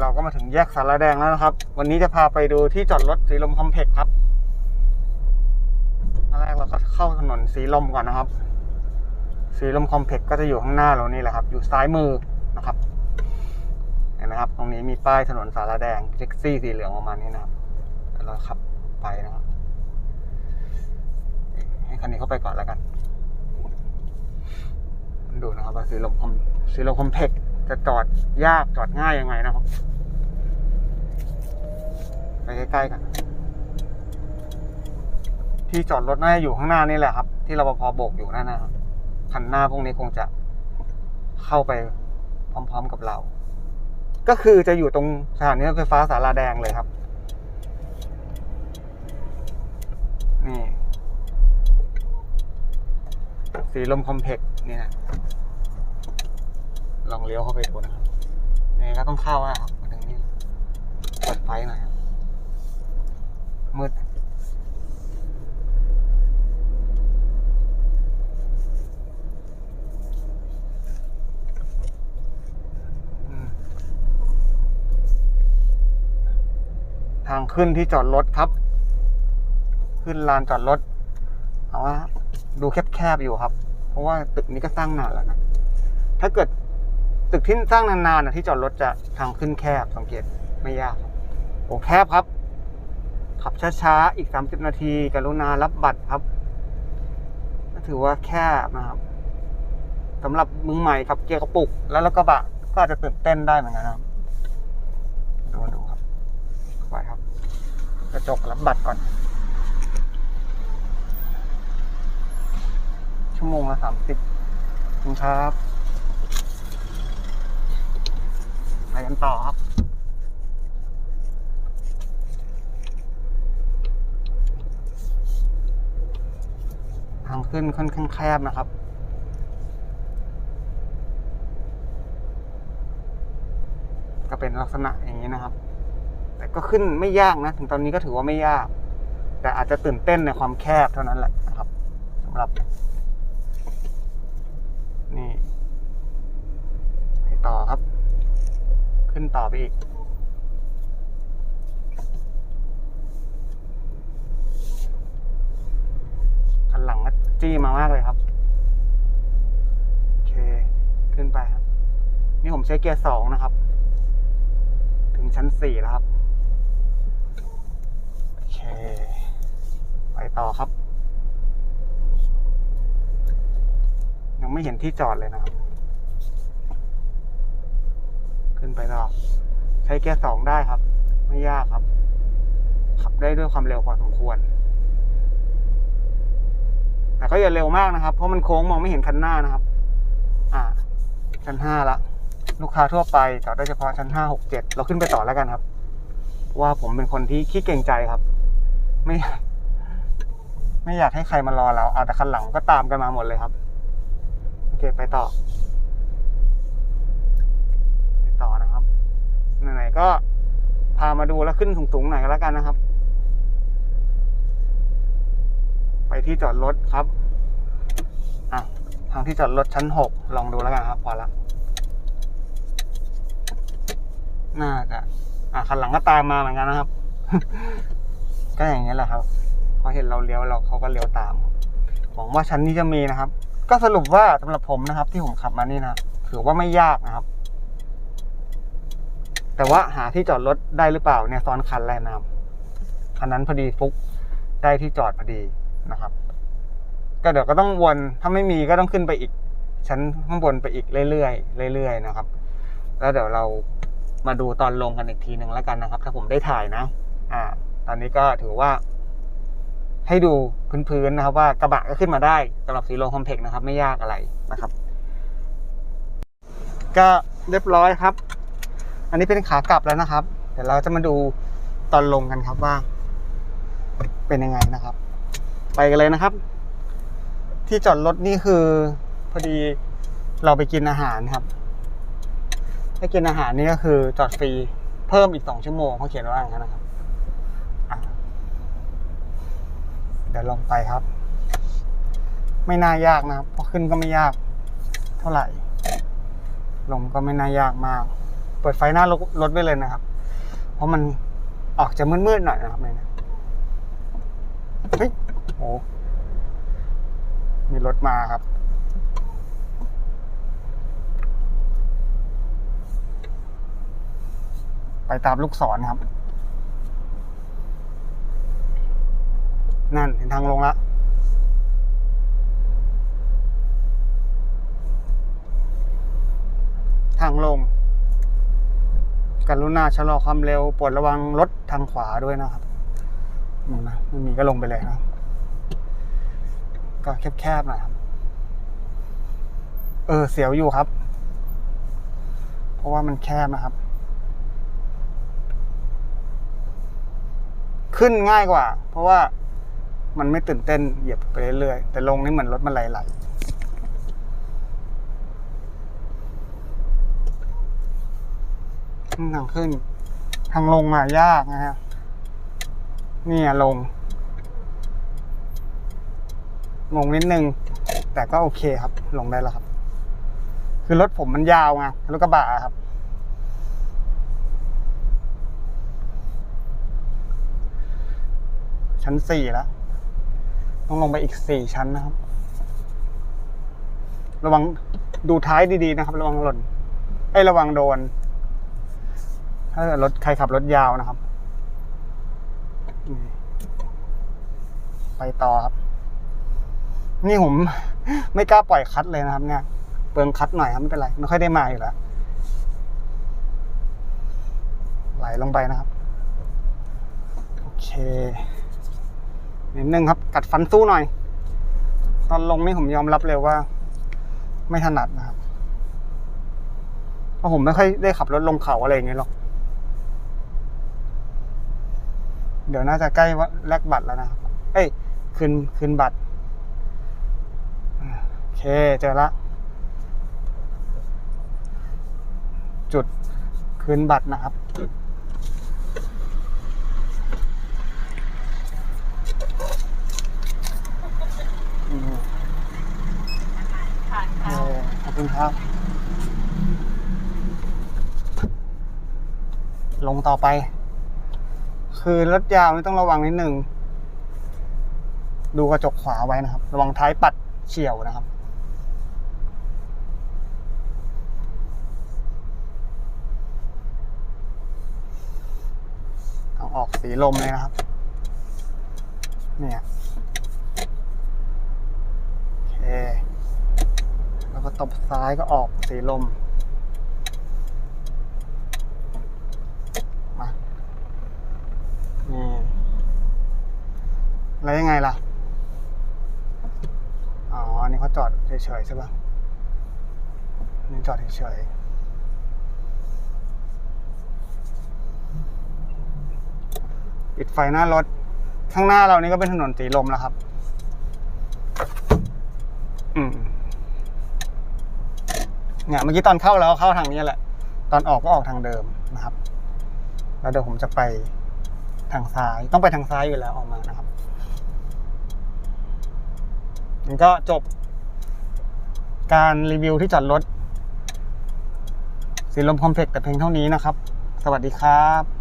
เราก็มาถึงแยกสารแดงแล้วนะครับ วันนี้จะพาไปดูที่จอดรถสีลมคอมเพล็กครับตอนแรกเราก็เข้าถนนสีลมก่อนนะครับ สีลมคอมเพล็กก็จะอยู่ข้างหน้าเรานี่แหละครับ อยู่ซ้ายมือนะครับ เห็นไหมครับ ตรงนี้มีป้ายถนนสารแดงแท็กซี่สีเหลืองประมาณนี้นะครับเดี๋ยวเราขับไปนะครับ ให้คันนี้เข้าไปก่อนแล้วกัน ดูนะครับว่าสีลมคอมสีลมคอมเพล็กซ์ จะจอดยากจอดง่ายยังไงนะครับ ไปใกล้ๆกันที่จอดรถน่าจะอยู่ข้างหน้านี่แหละครับ ที่รปภโบกอยู่นั่นนะครับคันหน้าพวกนี้คงจะเข้าไปพร้อม ๆกับเรา ก็คือจะอยู่ตรงสถานีรถไฟฟ้าสาราแดงเลยครับ นี่ สีลมคอมเพล็กซ์นี่นะ ลองเลี้ยวเข้าไปดูนะครับนี่ก็ต้องเข้าแล้วครับมาถึงนี่เปิดไฟหน่อยมืดทางขึ้นที่จอดรถครับ ขึ้นลานจอดรถเอาว่าดูแคบๆอยู่ครับ เพราะว่าตึกนี้ก็สร้างนานแล้วนะ ถ้าเกิด ตึกที่สร้างนานๆนะที่จอดรถจะทางขึ้นแคบสังเกตไม่ยากโอ้แคบครับ ขับช้าๆ อีก 30 นาทีกรุณารับบัตรครับถือว่าแคบนะครับสำหรับมือใหม่ขับเกียร์กระปุก แล้วรถกระบะก็อาจจะตื่นเต้นได้เหมือนกันครับดูดูครับไปครับ กระจกรับบัตรก่อน ชั่วโมงละสามสิบคุณครับ ไป กันต่อครับทางขึ้นค่อนข้างแคบนะครับ ก็เป็นลักษณะอย่างนี้นะครับ แต่ก็ขึ้นไม่ยากนะ ถึงตอนนี้ก็ถือว่าไม่ยาก แต่อาจจะตื่นเต้นในความแคบเท่านั้นแหละนะครับสำหรับ นี่ไปต่อครับ ขึ้นต่อไปอีก คันหลังก็จี้มามากเลยครับ โอเค ขึ้นไปครับ นี่ผมใช้เกียร์สองนะครับ ถึงชั้นสี่แล้วครับ โอเค ไปต่อครับ ยังไม่เห็นที่จอดเลยนะครับ ขึ้นไปต่อใช้เกียร์สองได้ครับ ไม่ยากครับ ขับได้ด้วยความเร็วพอสมควร แต่ก็อย่าเร็วมากนะครับ เพราะมันโค้งมองไม่เห็นคันหน้านะครับ อ่า ชั้นห้าละ ลูกค้าทั่วไปจอดได้เฉพาะชั้นห้าหกเจ็ดเราขึ้นไปต่อแล้วกันครับ ว่าผมเป็นคนที่ขี้เกรงใจครับ ไม่ ไม่อยากให้ใครมารอเรา เอาแต่คันหลังก็ตามกันมาหมดเลยครับ โอเค ไปต่อ ไปต่อนะครับ ไหนๆก็พามาดูแล้วขึ้นสูงๆหน่อยก็แล้วกันนะครับ ไปที่จอดรถครับอะทางที่จอดรถชั้นหกลองดูแล้วกันครับ พอละน่าจะอะคันหลังก็ตามมาเหมือนกันนะครับ ก็อย่างนี้ยแหละครับพอเห็นเราเลี้ยวเราเขาก็เลี้ยวตามหวังว่าชั้นนี้จะมีนะครับ ก็สรุปว่าสำหรับผมนะครับ ที่ผมขับมานี่นะถือว่าไม่ยากนะครับ แต่ว่าหาที่จอดรถได้หรือเปล่าเนี่ยซ้อนคันแรกนะครับคันนั้นพอดีฟุกได้ที่จอดพอดีนะครับ ก็เดี๋ยวก็ต้องวนถ้าไม่มีก็ต้องขึ้นไปอีก ชั้นข้างบนไปอีกเรื่อยๆเรื่อยๆนะครับ แล้วเดี๋ยวเรามาดูตอนลงกันอีกทีหนึ่งแล้วกันนะครับ ถ้าผมได้ถ่ายนะ อ่า ตอนนี้ก็ถือว่า ให้ดูพื้นๆนะครับ ว่ากระบะก็ขึ้นมาได้สำหรับสีโลคอมเพล็กซ์นะครับ ไม่ยากอะไรนะครับ ก็เรียบร้อยครับ อันนี้เป็นขากลับแล้วนะครับ เดี๋ยวเราจะมาดูตอนลงกันครับว่า เป็นยังไงนะครับ ไปกันเลยนะครับ ที่จอดรถนี่คือพอดีเราไปกินอาหารครับถ้ากินอาหารนี่ก็คือจอดฟรีเพิ่มอีกสองชั่วโมงเขาเขียนว่าอย่างนั้นนะครับเดี๋ยวลงไปครับ ไม่น่ายากนะครับเพราะขึ้นก็ไม่ยากเท่าไหร่ ลงก็ไม่น่ายากมาก เปิดไฟหน้ารถไว้เลยนะครับ เพราะมันออกจะมืดๆหน่อยนะครับเนี้เฮ้ยโอ้มีรถมาครับไปตามลูกศรครับ นั่นเห็นทางลงละ ทางลง กรุณาชะลอความเร็วปรดระวังรถทางขวาด้วยนะครับนี่นะไม่มีก็ลงไปเลยนะครับก็แคบๆหน่อยครับ เออ เสียวอยู่ครับ เพราะว่ามันแคบนะครับ ขึ้นง่ายกว่า เพราะว่ามันไม่ตื่นเต้นเหยียบไปเรื่อยๆแต่ลงนี่เหมือนรถมันไหลๆ ทางขึ้น ทางลงอะยากนะฮะนี่อะลงงงนิดนึง แต่ก็โอเคครับ ลงได้แล้วครับ คือรถผมมันยาวไงรถกระบะอะครับ ชั้นสี่แล้ว ต้องลงไปอีกสี่ชั้นนะครับ ระวังดูท้ายดีๆนะครับ ระวังหล่นไอ้ระวังโดน ถ้าเกิดรถใครขับรถยาวนะครับ ไปต่อครับ นี่ผมไม่กล้าปล่อยคัดเลยนะครับ เนี่ย เปลืองคัดหน่อยครับไม่เป็นไร ไม่ค่อยได้มาอยู่แล้ว ไหลลงไปนะครับ โอเคนิดนึงครับ กัดฟันสู้หน่อย ตอนลงนี่ผมยอมรับเลยว่า ไม่ถนัดนะครับ เพราะผมไม่ค่อยได้ขับรถลงเขาอะไรอย่างเงี้ยหรอก เดี๋ยวน่าจะใกล้ว่าแลกบัตรแล้วนะครับเอ้ย คืนคืนบัตร โอเค เจอละ จุดคืนบัตรนะครับอืมผ่านเอเข้าอขอบคุณครับ ลงต่อไป คือรถยาวนี่ต้องระวังนิดหนึ่ง ดูกระจกขวาไว้นะครับ ระวังท้ายปัดเฉียวนะครับ เอาออกสีลมเลยนะครับ เนี่ยโอเค แล้วก็ตบซ้ายก็ออกสีลม มา นี่ แล้วยังไงล่ะ อ๋อันนี้เขาจอดเฉยๆใช่ปะนนี่จอดเฉยๆปิดไฟหน้ารถ ข้างหน้าเรานี่ก็เป็นถนนสีลมแล้วครับ อืมเนี่ยเมื่อกี้ตอนเข้าแล้วเข้าทางนี้แหละ ตอนออกก็ออกทางเดิมนะครับ แล้วเดี๋ยวผมจะไปทางซ้าย ต้องไปทางซ้ายอยู่แล้วออกมานะครับ มันก็จบ การรีวิวที่จอดรถสีลมคอมเพล็กซ์แต่เพียงเท่านี้นะครับ สวัสดีครับ